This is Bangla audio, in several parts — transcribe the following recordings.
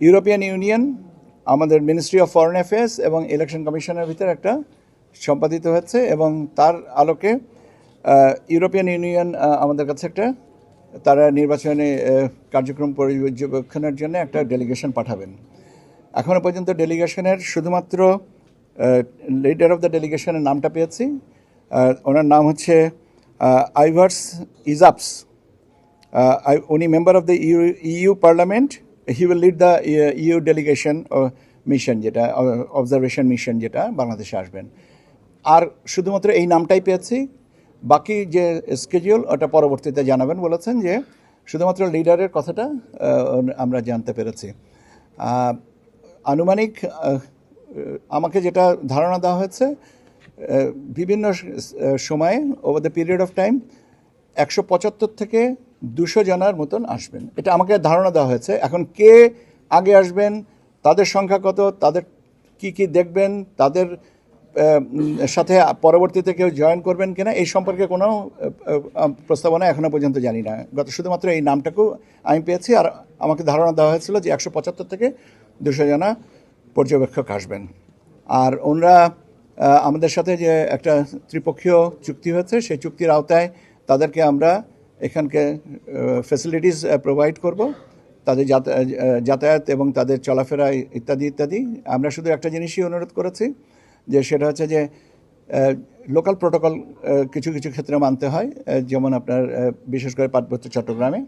ইউরোপিয়ান ইউনিয়ন আমাদের মিনিস্ট্রি অফ ফরেন অ্যাফেয়ার্স এবং ইলেকশন কমিশনের ভিতরে একটা সম্পাদিত হচ্ছে এবং তার আলোকে ইউরোপিয়ান ইউনিয়ন আমাদের কাছে একটা, তারা নির্বাচনে কার্যক্রম পর্যবেক্ষণের জন্য একটা ডেলিগেশন পাঠাবেন। এখনও পর্যন্ত ডেলিগেশনের শুধুমাত্র লিডার অফ দ্য ডেলিগেশনের নামটা পেয়েছি। ওনার নাম হচ্ছে আইভার্স ইজাপস উনি member of the E U parliament he will lead the EU delegation mission যেটা অবজারভেশন মিশন যেটা বাংলাদেশে আসবেন। আর শুধুমাত্র এই নামটাই পেয়েছি। বাকি যে স্কেডিউল ওটা পরবর্তীতে জানাবেন বলেছেন যে শুধুমাত্র লিডারের কথাটা আমরা জানতে পেরেছি। আনুমানিক আমাকে যেটা ধারণা দেওয়া হয়েছে বিভিন্ন সময়ে over the period of time একশো পঁচাত্তর থেকে দুশো জনার মতন আসবেন। এটা আমাকে ধারণা দেওয়া হয়েছে। এখন কে আগে আসবেন, তাদের সংখ্যা কত, তাদের কি কি দেখবেন, তাদের সাথে পরবর্তীতে কেউ জয়েন করবেন কিনা, এই সম্পর্কে কোনো প্রস্তাবনা এখনও পর্যন্ত জানি না। গত শুধুমাত্র এই নামটাকেও আমি পেয়েছি আর আমাকে ধারণা দেওয়া হয়েছিল যে একশো পঁচাত্তর থেকে দুশো জনা পর্যবেক্ষক আসবেন। আর ওনারা আমাদের সাথে যে একটা ত্রিপক্ষীয় চুক্তি হয়েছে, সেই চুক্তির আওতায় তাদেরকে আমরা এখানকে ফ্যাসিলিটিস প্রোভাইড করব। তাদের যাতায়াত এবং তাদের চলাফেরা ইত্যাদি ইত্যাদি। আমরা শুধু একটা জিনিসই অনুরোধ করেছি, যে সেটা হচ্ছে যে লোকাল প্রোটোকল কিছু কিছু ক্ষেত্রে মানতে হয়। যেমন আপনার বিশেষ করে পার্বত্য চট্টগ্রামে,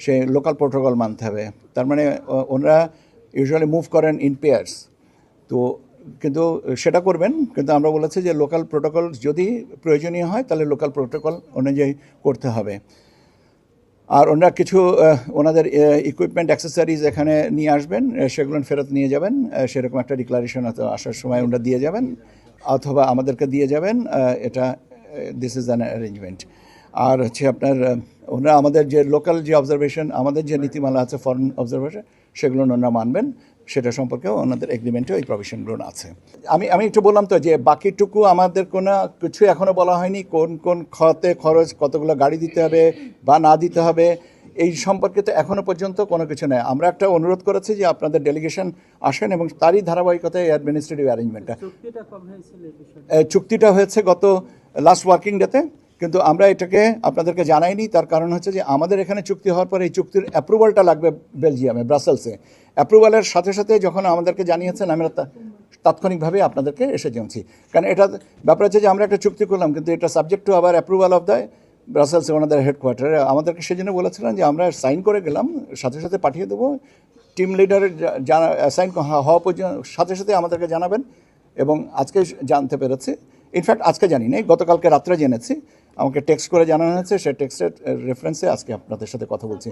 সে লোকাল প্রোটোকল মানতে হবে। তার মানে ওনারা ইউজুয়ালি মুভ করেন ইন পেয়ার্স তো, কিন্তু সেটা করবেন, কিন্তু আমরা বলেছি যে লোকাল প্রোটোকল যদি প্রয়োজনীয় হয়, তাহলে লোকাল প্রোটোকল অনুযায়ী করতে হবে। আর ওনারা কিছু ওনাদের ইকুইপমেন্ট অ্যাক্সেসারিজ এখানে নিয়ে আসবেন সেগুলো ফেরত নিয়ে যাবেন সেরকম একটা ডিক্লারেশন আসার সময় ওনারা দিয়ে যাবেন, অথবা আমাদেরকে দিয়ে যাবেন এটা দিস ইজ অ্যান অ্যারেঞ্জমেন্ট আর হচ্ছে আপনার ওনারা আমাদের যে লোকাল যে অবজারভেশন আমাদের যে নীতিমালা আছে ফরেন অবজারভেশন সেগুলো ওনারা মানবেন সেটা সম্পর্কেও ওনাদের এগ্রিমেন্টে ওই প্রভিশনগুলো আছে। আমি আমি একটু বললাম তো যে বাকিটুকু আমাদের কোনো কিছু এখনও বলা হয়নি কোন কোন খতে খরচ কতগুলো গাড়ি দিতে হবে বা না দিতে হবে এই সম্পর্কে তো এখনও পর্যন্ত কোনো কিছু নেই। আমরা একটা অনুরোধ করেছি যে আপনাদের ডেলিগেশন আসেন এবং তারই ধারাবাহিকতায় এই অ্যাডমিনিস্ট্রেটিভ অ্যারেঞ্জমেন্টটা চুক্তিটা হয়েছে গত লাস্ট ওয়ার্কিং ডেতে কিন্তু আমরা এটাকে আপনাদেরকে জানাইনি, তার কারণ হচ্ছে যে আমাদের এখানে চুক্তি হওয়ার পরে এই চুক্তির অ্যাপ্রুভালটা লাগবে বেলজিয়ামে, ব্রাসেলসে। অ্যাপ্রুভালের সাথে সাথে যখন আমাদেরকে জানিয়েছেন, আমরা তাৎক্ষণিকভাবে আপনাদেরকে এসে জানছি কারণ এটা ব্যাপার হচ্ছে যে আমরা একটা চুক্তি করলাম, কিন্তু এটা সাবজেক্ট টু আবার অ্যাপ্রুভাল অফ দ্য ব্রাসেলসে ওনাদের হেডকোয়ার্টারে আমাদেরকে সেই জন্য বলেছিলেন যে আমরা সাইন করে গেলাম, সাথে সাথে পাঠিয়ে দেবো। টিম লিডারের জানা সাইন হওয়া পর্যন্ত সাথে সাথে আমাদেরকে জানাবেন এবং আজকে জানতে পেরেছি। ইনফ্যাক্ট আজকে জানি নাই গতকালকে রাত্রে জেনেছি। আমাকে টেক্সট করে জানানো হয়েছে সেই টেক্সটের রেফারেন্সে আজকে আপনাদের সাথে কথা বলছি।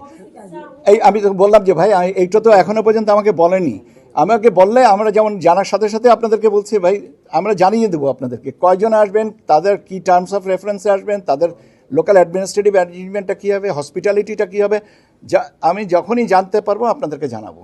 এই, আমি বললাম যে ভাই এইটা তো এখনও পর্যন্ত আমাকে বলেনি। আমাকে বললে আমরা যেমন জানার সাথে সাথে আপনাদেরকে বলছি, ভাই, আমরা জানিয়ে দেবো আপনাদেরকে। কয়জন আসবেন, তাদের কি টার্মস অফ রেফারেন্সে আসবেন, তাদের লোকাল অ্যাডমিনিস্ট্রেটিভ অ্যারেঞ্জমেন্টটা কী হবে হসপিটালিটিটা কী হবে, যা, আমি যখনই জানতে পারব, আপনাদেরকে জানাব।